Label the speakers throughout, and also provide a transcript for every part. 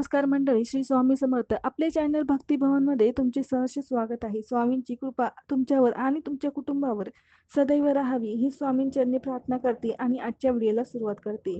Speaker 1: नमस्कार मंडळी श्री स्वामी समर्थ. आपले चॅनल भक्ती भवनमध्ये तुमचे सहर्ष स्वागत आहे. स्वामींची कृपा तुमच्यावर आणि तुमच्या कुटुंबावर सदैव राहावी ही स्वामींचरणी प्रार्थना करते आणि आजच्या व्हिडिओला सुरुवात करते.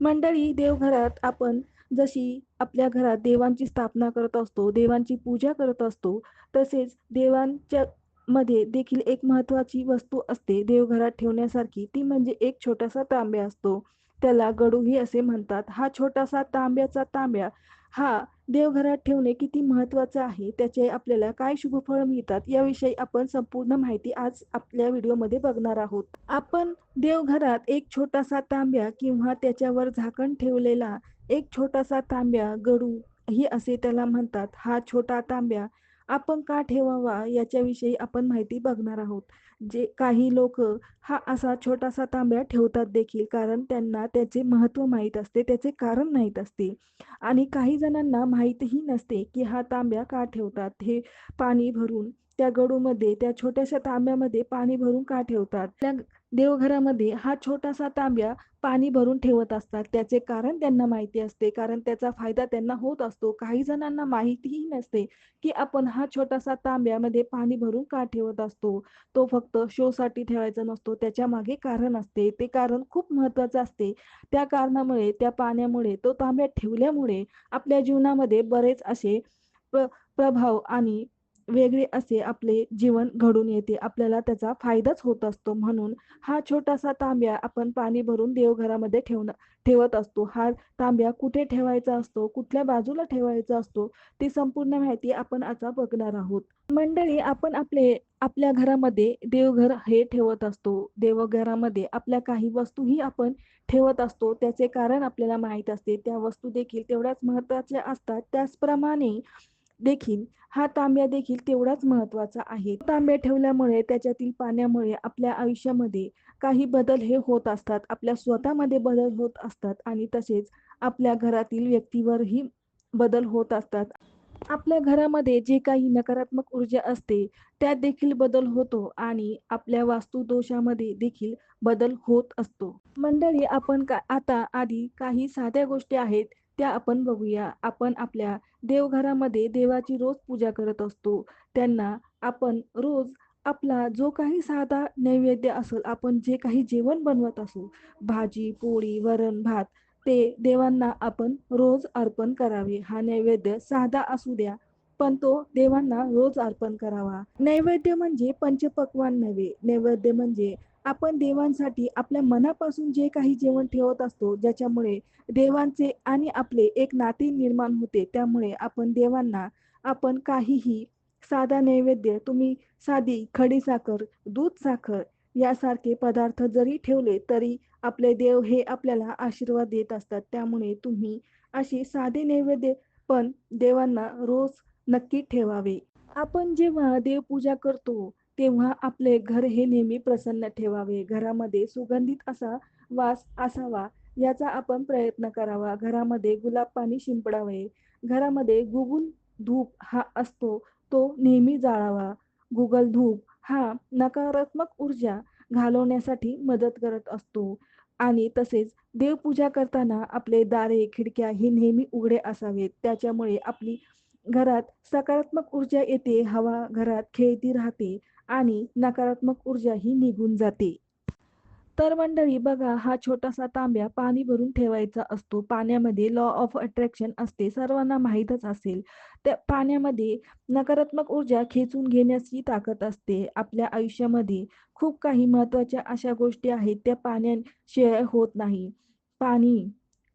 Speaker 1: मंडळी देवघरात आपण जशी आपल्या घरात देवांची स्थापना करत असतो देवांची पूजा करत असतो तसेच देवांच्या मध्ये देखील एक महत्वाची वस्तू असते देवघरात ठेवण्यासारखी. ती म्हणजे एक छोटासा तांब्या असतो. त्याला गडूही असे म्हणतात. हा छोटासा तांब्याचा तांब्या. हा देवघरात ठेवणे किती महत्वाचं आहे? त्याचे आपल्याला काय शुभफळ मिळतात? याविषयी आपण संपूर्ण माहिती आज आपल्या व्हिडिओमध्ये बघणार आहोत. आपण देवघरात एक छोटासा तांब्या किंवा त्याच्यावर झाकण ठेवलेला एक छोटासा तांब्या गडू ही असे त्याला म्हणतात. हा छोटा तांब्या आपण का ठेवावा याच्याविषयी आपण माहिती बघणार आहोत. जे काही लोक हा असा छोटासा तांब्या ठेवतात देखील कारण त्यांना त्याचे महत्त्व माहीत असते त्याचे कारण माहीत असते. आणि काही जणांना माहीतही नसते की हा तांब्या का ठेवतात. हे पाणी भरून त्या गडूमध्ये त्या छोट्याशा तांब्यामध्ये पाणी भरून का ठेवतात? त्या देवघरामध्ये हा छोटासा तांब्या पाणी भरून ठेवत असतात. त्याचे कारण त्यांना माहिती असते. कारण त्याचा फायदा त्यांना होत असतो. काही जणांना माहितीही नसते की आपण हा छोटासा तांब्यामध्ये पाणी भरून का ठेवत असतो? तो फक्त शोसाठी ठेवायचा नसतो. त्याच्यामागे कारण असते. ते कारण खूप महत्वाचं असते. त्या कारणामुळे त्या पाण्यामुळे तो तांब्या ठेवल्यामुळे आपल्या जीवनामध्ये बरेच असे प्र प्रभाव आणि वेगळे असे आपले जीवन घडून येते. आपल्याला त्याचा फायदाच होत असतो. म्हणून हा छोटासा तांब्या आपण पाणी भरून देवघरामध्ये ठेवण ठेवत असतो. हा तांब्या कुठे ठेवायचा असतो? कुठल्या बाजूला ठेवायचा असतो? ती संपूर्ण माहिती आपण आता बघणार आहोत. मंडळी आपण आपले आपल्या घरामध्ये देवघर हे ठेवत असतो. देवघरामध्ये आपल्या काही वस्तूही आपण ठेवत असतो. त्याचे कारण आपल्याला माहीत असते. त्या वस्तू देखील तेवढ्याच महत्त्वाच्या असतात. त्याचप्रमाणे देखील हा तांब्या देखील तेवढाच महत्त्वाचा आहे. तांब्या ठेवल्यामुळे त्याच्यातील पाण्यामुळे आपल्या आयुष्यामध्ये काही बदल हे होत असतात. आपल्या स्वतःमध्ये बदल होत असतात आणि तसेच आपल्या घरातील व्यक्तीवरही बदल होत असतात. आपल्या घरामध्ये जे काही नकारात्मक ऊर्जा असते त्यात देखील बदल होतो आणि आपल्या वास्तुदोषामध्ये देखील बदल होत असतो. मंडळी आपण का आता आधी काही साध्या गोष्टी आहेत त्या आपण बघूया. आपण आपल्या देवघरामध्ये देवाची रोज पूजा करत असतो. त्यांना आपण रोज आपला जो काही साधा नैवेद्य असेल आपण जे काही जेवण बनवत असू भाजी पोळी वरण भात ते देवांना आपण रोज अर्पण करावे. हा नैवेद्य साधा असू द्या पण तो देवांना रोज अर्पण करावा. नैवेद्य म्हणजे पंचपक्वान नव्हे. नैवेद्य म्हणजे आपण देवांसाठी आपल्या मनापासून जे काही जेवण ठेवत असतो ज्याच्यामुळे देवांचे आणि आपले एक नाते निर्माण होते त्यामुळे आपण देवांना आपण काहीही साधा नैवेद्य तुम्ही साधी खडी साखर दूध साखर यासारखे पदार्थ जरी ठेवले तरी आपले देव हे आपल्याला आशीर्वाद देत असतात. त्यामुळे तुम्ही अशी साधे नैवेद्य पण देवांना रोज नक्की ठेवावे. आपण जेव्हा देवपूजा करतो तेव्हा आपले घर हे नेहमी प्रसन्न ठेवावे. घरामध्ये सुगंधित असा वास असावा याचा आपण प्रयत्न करावा. घरामध्ये गुलाब पाणी शिंपडावे. घरामध्ये गुगुल धूप हा असतो तो नेहमी जाळावा. गुगल धूप हा नकारात्मक ऊर्जा घालवण्यासाठी मदत करत असतो. आणि तसेच देवपूजा करताना आपले दारे खिडक्या हे नेहमी उघडे असावेत. त्याच्यामुळे आपली घरात सकारात्मक ऊर्जा येते हवा घरात खेळती राहते आणि नकारात्मक ऊर्जा ही निघून जाते. तर मंडळी बघा हा छोटासा तांब्या पाणी भरून ठेवायचा असतो. पाण्यामध्ये लॉ ऑफ अट्रॅक्शन असते. सर्वांना माहीतच असेल. त्या पाण्यामध्ये नकारात्मक ऊर्जा खेचून घेण्याची ताकद असते. आपल्या आयुष्यामध्ये खूप काही महत्त्वाच्या अशा गोष्टी आहेत. त्या पाण्याशिवाय होत नाही. पाणी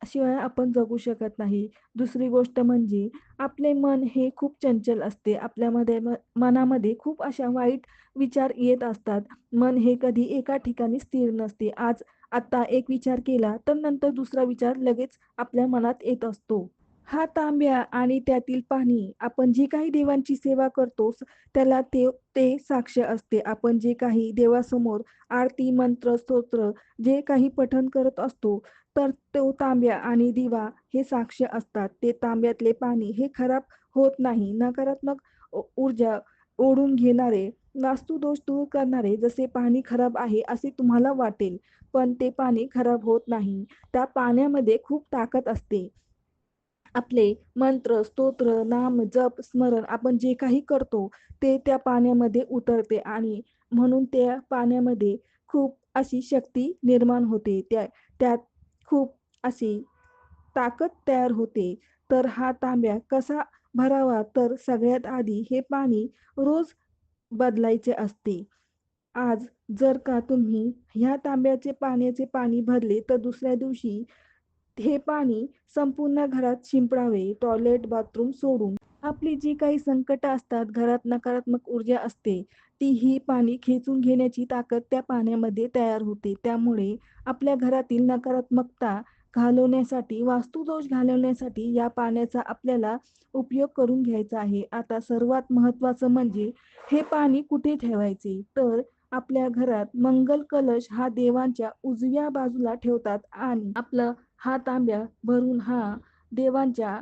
Speaker 1: शिवाय आपण जगू शकत नाही. दुसरी गोष्ट म्हणजे आपले मन हे खूप चंचल असते. आपल्यामध्ये मनामध्ये खूप अशा वाईट विचार येत असतात. मन हे कधी एका ठिकाणी स्थिर नसते. आज आता एक विचार केला तर नंतर दुसरा विचार लगेच आपल्या मनात येत असतो. हा तांब्या आणि त्यातील पाणी आपण जी काही देवांची सेवा करतो त्याला ते ते साक्ष असते. आपण जे काही देवासमोर आरती मंत्र स्तोत्र जे काही पठण करत असतो तर तो तांब्या आणि दिवा हे साक्ष असतात. ते तांब्यातले पाणी हे खराब होत नाही. नकारात्मक ऊर्जा ओढून घेणारे वास्तुदोष दूर करणारे जसे पाणी खराब आहे असे तुम्हाला वाटेल. पण ते पाणी खराब होत नाही. त्या पाण्यामध्ये खूप ताकद असते. आपले मंत्र स्तोत्र नाम जप स्मरण आपण जे काही करतो ते त्या पाण्यामध्ये उतरते आणि म्हणून त्या पाण्यामध्ये खूप अशी शक्ती निर्माण होते. त्या त्यात खूप अशी ताकद तयार होते. तर हा तांब्या कसा भरावा? तर सगळ्यात आधी हे पाणी रोज बदलायचे असते. आज जर का तुम्ही ह्या तांब्याचे पाण्याचे पाणी भरले तर दुसऱ्या दिवशी हे पाणी संपूर्ण घरात शिंपडावे टॉयलेट बाथरूम सोडून. आपली जी काही संकट असतात घरात नकारात्मक ऊर्जा असते ती ही पाणी खेचून घेण्याची ताकद त्या पाण्यामध्ये तयार होते. त्यामुळे आपल्या घरातील नकारात्मकता घालवण्यासाठी वास्तुदोष घालवण्यासाठी या पाण्याचा आपल्याला उपयोग करून घ्यायचा आहे. आता सर्वात महत्त्वाचं म्हणजे हे पाणी कुठे ठेवायचे? तर आपल्या घरात मंगल कलश हा देवांच्या उजव्या बाजूला ठेवतात आणि आपलं हा तांब्या भरून हा देवांच्या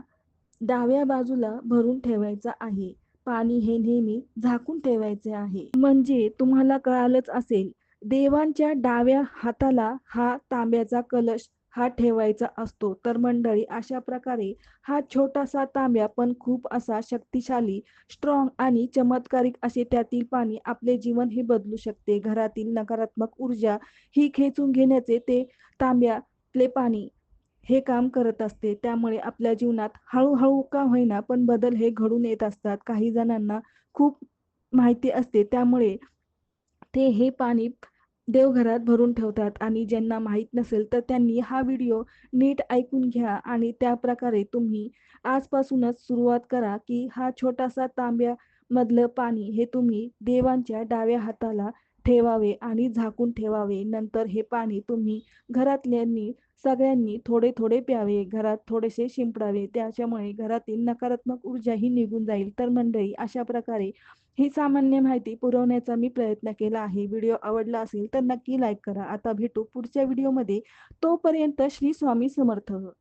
Speaker 1: डाव्या बाजूला भरून ठेवायचा आहे. पाणी हे नेहमी झाकून ठेवायचे आहे. म्हणजे तुम्हाला कळालंच असेल देवांच्या डाव्या हाताला हा तांब्याचा कलश हा ठेवायचा असतो. तर मंडळी अशा प्रकारे हा छोटासा तांब्या पण खूप असा शक्तिशाली स्ट्रॉंग आणि चमत्कारिक असे त्यातील पाणी आपले जीवन हे बदलू शकते. घरातील नकारात्मक ऊर्जा ही खेचून घेण्याचे ते तांब्यातले पाणी हे काम करत असते. त्यामुळे आपल्या जीवनात हळूहळू का होईना पण बदल हे घडून येत असतात. काही जणांना खूप माहिती असते. त्यामुळे ते हे पाणी देवघरात भरून ठेवतात आणि ज्यांना माहीत नसेल तर त्यांनी हा व्हिडिओ नीट ऐकून घ्या आणि त्या प्रकारे तुम्ही आजपासूनच सुरुवात करा की हा छोटासा तांब्यामधलं पाणी हे तुम्ही देवांच्या डाव्या हाताला ठेवावे आणि झाकून ठेवावे. नंतर हे पाणी तुम्ही घरातल्यांनी सगळ्यांनी थोडे थोडे प्यावे. घरात थोडेसे शिंपडावे. त्याच्यामुळे घरातील नकारात्मक ऊर्जाही निघून जाईल. तर मंडळी अशा प्रकारे ही सामान्य माहिती पुरवण्याचा मी प्रयत्न केला आहे. व्हिडिओ आवडला असेल तर नक्की लाईक करा. आता भेटू पुढच्या व्हिडिओमध्ये. तोपर्यंत श्री स्वामी समर्थ.